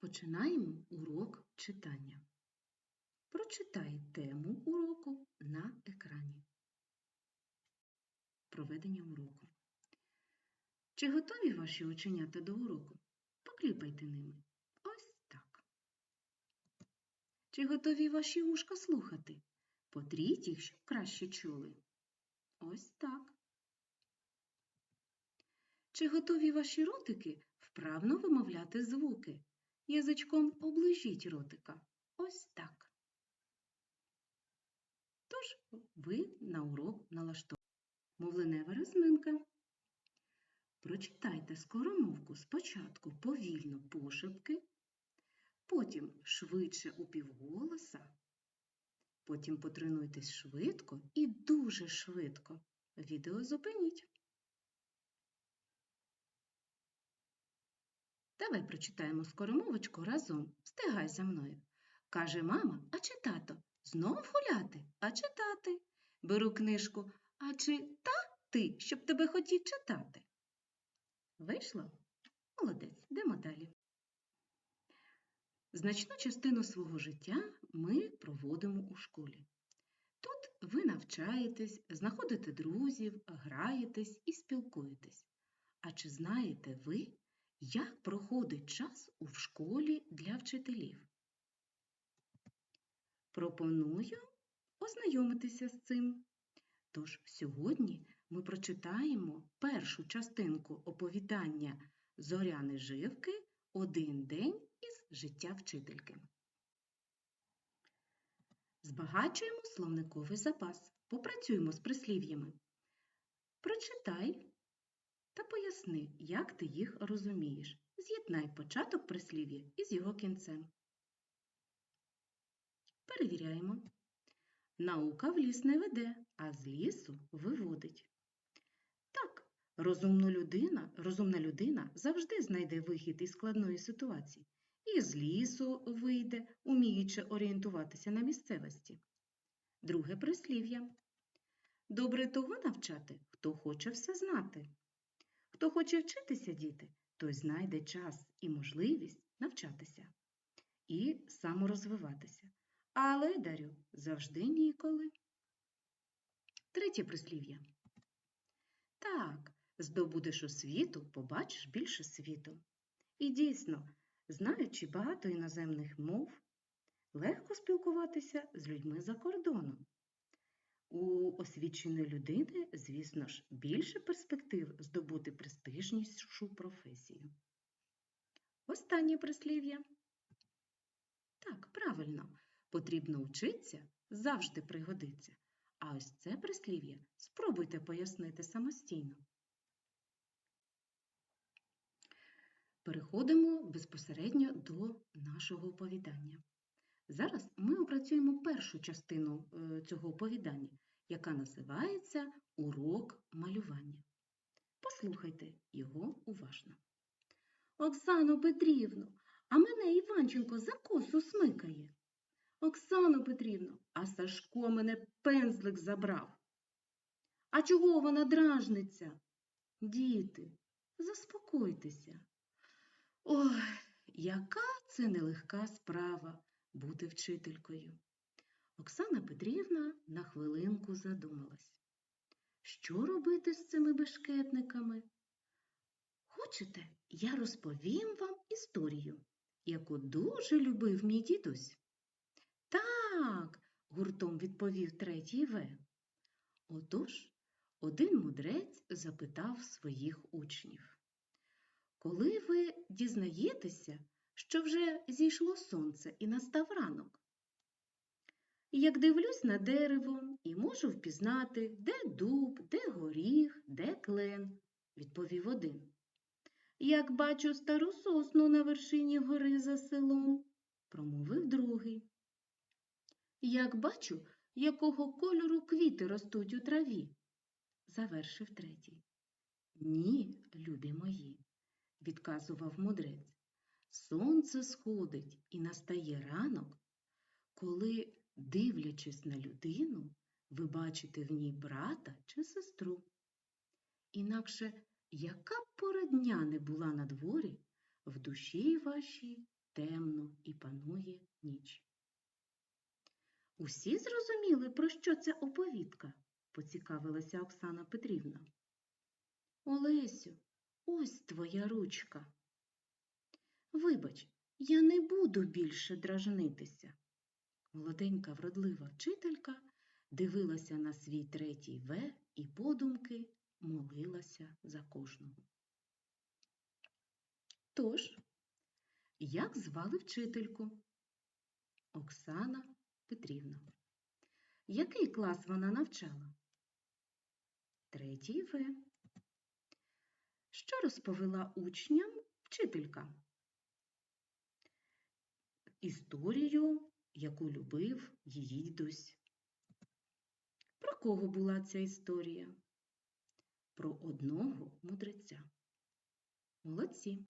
Починаємо урок читання. Прочитай тему уроку на екрані. Проведення уроку. Чи готові ваші оченята до уроку? Покліпайте ними. Ось так. Чи готові ваші вушка слухати? Потріть їх, щоб краще чули. Ось так. Чи готові ваші ротики вправно вимовляти звуки? Язичком оближіть ротика. Ось так. Тож ви на урок налаштовані. Мовленева розминка. Прочитайте скоромовку спочатку повільно пошепки, потім швидше у півголоса, потім потренуйтесь швидко і дуже швидко. Відео зупиніть. Давай прочитаємо скоромовочку разом. Встигай за мною. Каже мама, а чи тато? Знов гуляти, а читати. Беру книжку, а чи та ти, щоб тебе хотів читати? Вийшло? Молодець, йдемо далі. Значну частину свого життя ми проводимо у школі. Тут ви навчаєтесь, знаходите друзів, граєтесь і спілкуєтесь. А чи знаєте ви, як проходить час у школі для вчителів? Пропоную ознайомитися з цим. Тож сьогодні ми прочитаємо першу частинку оповідання Зоряни Живки Один день із життя вчительки. Збагачуємо словниковий запас. Попрацюємо з прислів'ями. Прочитай та поясни, як ти їх розумієш. З'єднай початок прислів'я із його кінцем. Перевіряємо. Наука в ліс не веде, а з лісу виводить. Так, розумна людина, розумна людина завжди знайде вихід із складної ситуації і з лісу вийде, уміючи орієнтуватися на місцевості. Друге прислів'я. Добре того навчати, хто хоче все знати. Хто хоче вчитися, діти, той знайде час і можливість навчатися і саморозвиватися. А ледарю завжди ніколи. Третє прислів'я. Так, здобудеш освіту, побачиш більше світу. І дійсно, знаючи багато іноземних мов, легко спілкуватися з людьми за кордоном. У освіченої людини, звісно ж, більше перспектив здобути престижнішу професію. Останнє прислів'я. Так, правильно, потрібно вчитися завжди пригодиться. А ось це прислів'я спробуйте пояснити самостійно. Переходимо безпосередньо до нашого оповідання. Зараз ми опрацюємо першу частину е, цього оповідання, яка називається Урок малювання. Послухайте його уважно. Оксано Петрівно, а мене Іванченко за косу смикає. Оксано Петрівно, а Сашко мене пензлик забрав. А чого вона дражниться? Діти, заспокойтеся. Ой, яка це нелегка справа бути вчителькою. Оксана Петрівна на хвилинку задумалась. Що робити з цими бешкетниками? Хочете, я розповім вам історію, яку дуже любив мій дідусь? Так, гуртом відповів третій В. Отож, один мудрець запитав своїх учнів. Коли ви дізнаєтеся, що вже зійшло сонце і настав ранок? Як дивлюсь на дерево і можу впізнати, де дуб, де горіх, де клен, відповів один. Як бачу стару сосну на вершині гори за селом, промовив другий. Як бачу, якого кольору квіти ростуть у траві, завершив третій. Ні, любі мої, відказував мудрець. Сонце сходить і настає ранок, коли, дивлячись на людину, ви бачите в ній брата чи сестру. Інакше, яка б пора дня не була на дворі, в душі вашій темно і панує ніч. Усі зрозуміли, про що ця оповідка? поцікавилася Оксана Петрівна. Олесю, ось твоя ручка. Вибач, я не буду більше дражнитися. Молоденька вродлива вчителька дивилася на свій третій В і подумки молилася за кожного. Тож, як звали вчительку? Оксана Петрівна. Який клас вона навчала? Третій В. Що розповіла учням вчителька? Історію, яку любив її дідусь. Про кого була ця історія? Про одного мудреця. Молодці.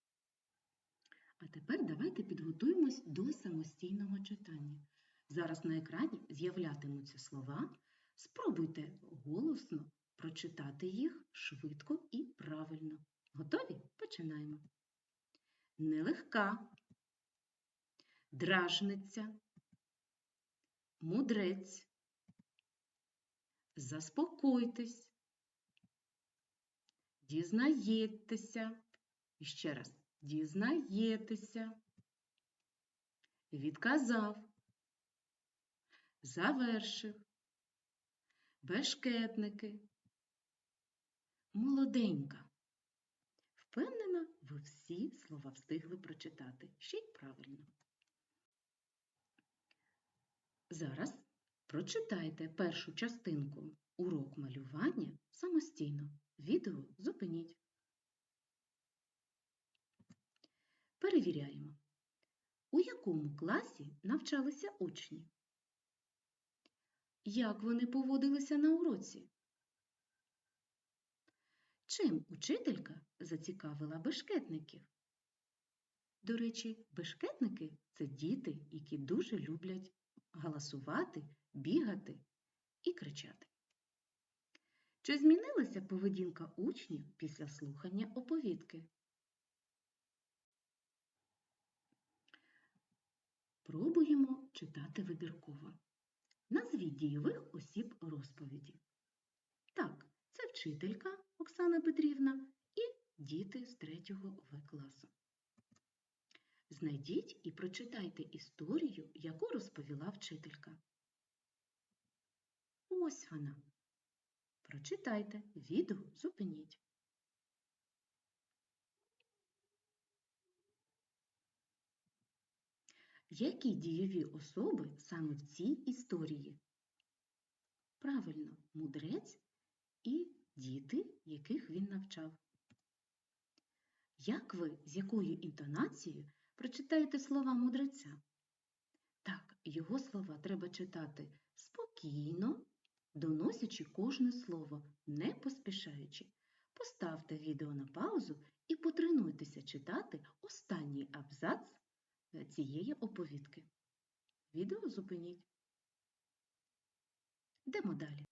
А тепер давайте підготуємось до самостійного читання. Зараз на екрані з'являтимуться слова. Спробуйте голосно прочитати їх швидко і правильно. Готові? Починаємо. Нелегка, дражниця, мудрець. Заспокойтесь, дізнаєтеся. І ще раз, дізнаєтеся. Відказав, завершив, бешкетники, молоденька. Впевнена, ви всі слова встигли прочитати, ще й правильно. Зараз прочитайте першу частинку урок малювання самостійно. Відео зупиніть. Перевіряємо. У якому класі навчалися учні? Як вони поводилися на уроці? Чим учителька зацікавила бешкетників? До речі, бешкетники це діти, які дуже люблять галасувати, бігати і кричати. Чи змінилася поведінка учнів після слухання оповідки? Пробуємо читати вибірково. Назвіть дійових осіб розповіді. Так, це вчителька Оксана Петрівна і діти з 3 В класу. Знайдіть і прочитайте історію, яку розповіла вчителька. Ось вона. Прочитайте, відео зупиніть. Які дієві особи саме в цій історії? Правильно, мудрець і діти, яких він навчав. Як ви з якою інтонацією прочитаєте слова мудреця? Так, його слова треба читати спокійно, доносячи кожне слово, не поспішаючи. Поставте відео на паузу і потренуйтеся читати останній абзац цієї оповідки. Відео зупиніть. Йдемо далі.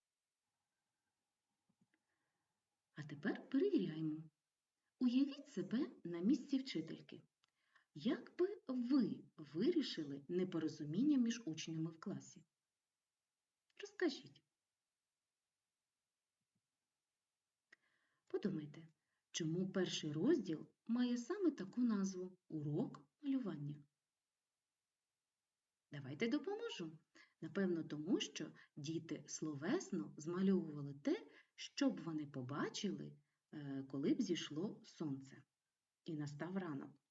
А тепер перевіряємо. Уявіть себе на місці вчительки. Як би ви вирішили непорозуміння між учнями в класі? Розкажіть. Подумайте, чому перший розділ має саме таку назву Урок малювання? Давайте допоможу. Напевно, тому що діти словесно змальовували те, що б вони побачили, е, коли б зійшло сонце і настав ранок.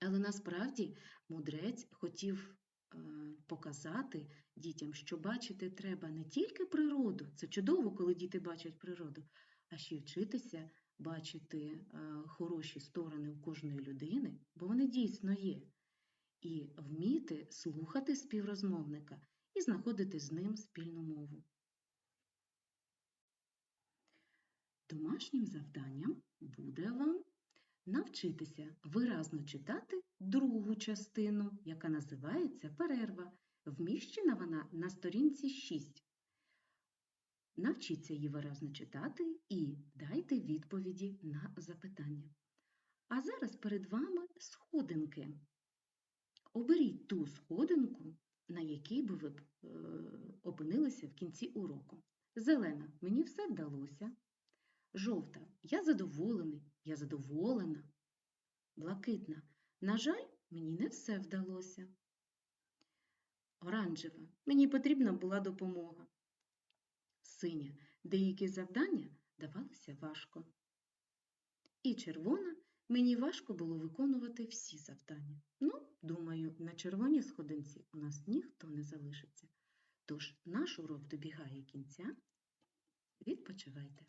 Але насправді мудрець хотів е, показати дітям, що бачити треба не тільки природу, це чудово, коли діти бачать природу, а ще вчитися бачити е, хороші сторони у кожної людини, бо вони дійсно є, і вміти слухати співрозмовника і знаходити з ним спільну мову. Домашнім завданням буде вам навчитися виразно читати другу частину, яка називається перерва. Вміщена вона на сторінці 6. Навчіться її виразно читати і дайте відповіді на запитання. А зараз перед вами сходинки. Оберіть ту сходинку, на якій би ви е, опинилися в кінці уроку. Зелена, мені все вдалося. Жовта, я задоволений, я задоволена. Блакитна, на жаль, мені не все вдалося. Оранжева, мені потрібна була допомога. Синя, деякі завдання давалися важко. І червона, мені важко було виконувати всі завдання. Ну, думаю, на червоній сходинці у нас ніхто не залишиться. Тож наш урок добігає кінця. Відпочивайте.